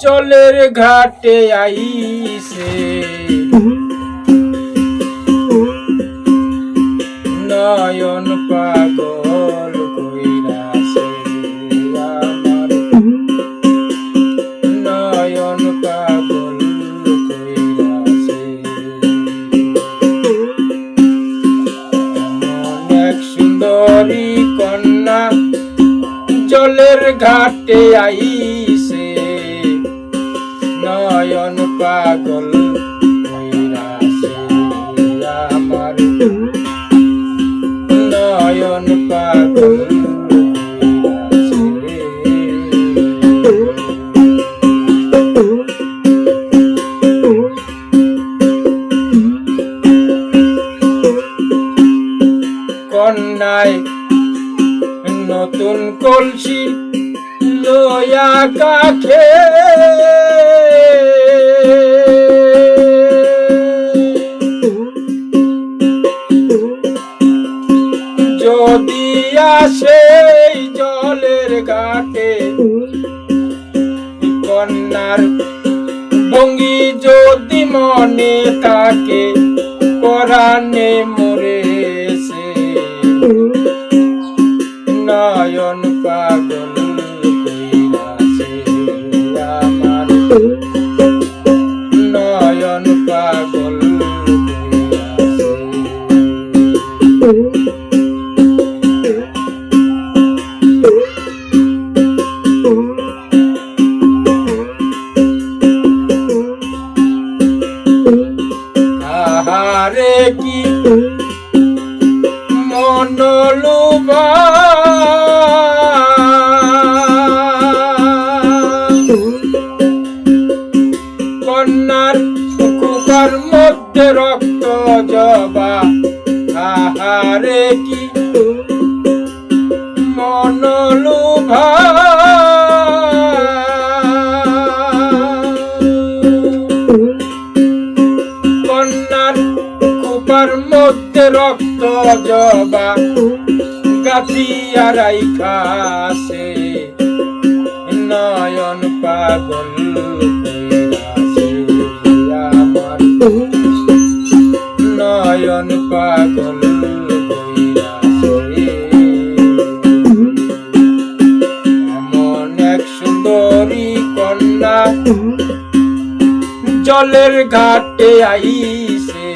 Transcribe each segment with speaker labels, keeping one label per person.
Speaker 1: জলের ঘাটে আইছে নয়ন পাগল জলের ঘাটে আইছে নয়ন পাগল কইরাছে আমার নয়ন পাগল কন্যায় নতুন কলসি লয়া কাখে যদি আসে জলের ঘাটে, কন্যার ভঙ্গি যদি মনে তাকে পরাণে মরেছে আহারে কি মনলুবা কন্যার কুকার মধ্যে রক্ত জবা। আহারে কি মনলুভা? কন্যার কুপার মধ্যে রক্ত জবা গাথিয়া রাইখাছে নয়ন পাগল জলের ঘাটে আইসে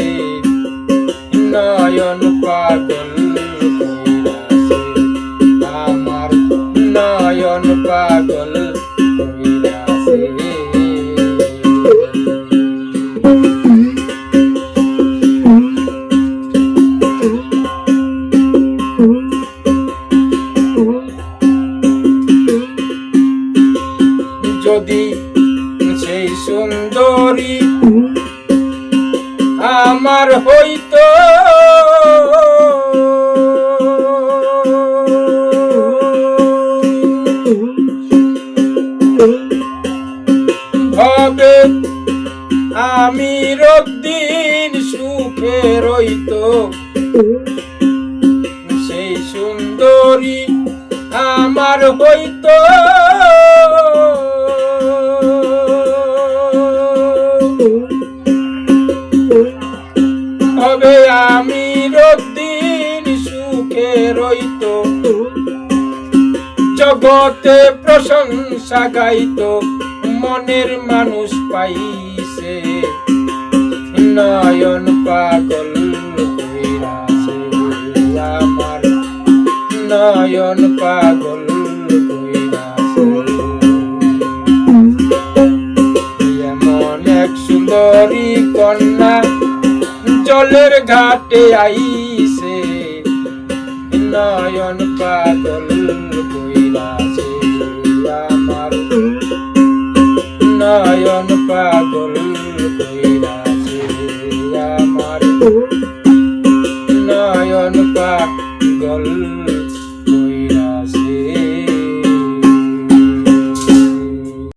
Speaker 1: নয়ন পাগল আমার নয়ন পাগল সেই সুন্দরী। আমার হইতো। হবে আমি রোদিন সুখে রইতো। সেই সুন্দরী আমার হইতো। আমি রদিন সুখে রইতো জগতে প্রশংসা গাইতো, মনের মানুষ পাইছে। নয়ন পাগল কইরাছে আমার। নয়ন পাগল এমন এক সুন্দরী কন্যা জলের ঘাটে আইসে নয়ন পাগল কইরাছে আমার। নয়ন পাগল কইরাছে আমার। নয়ন পাগল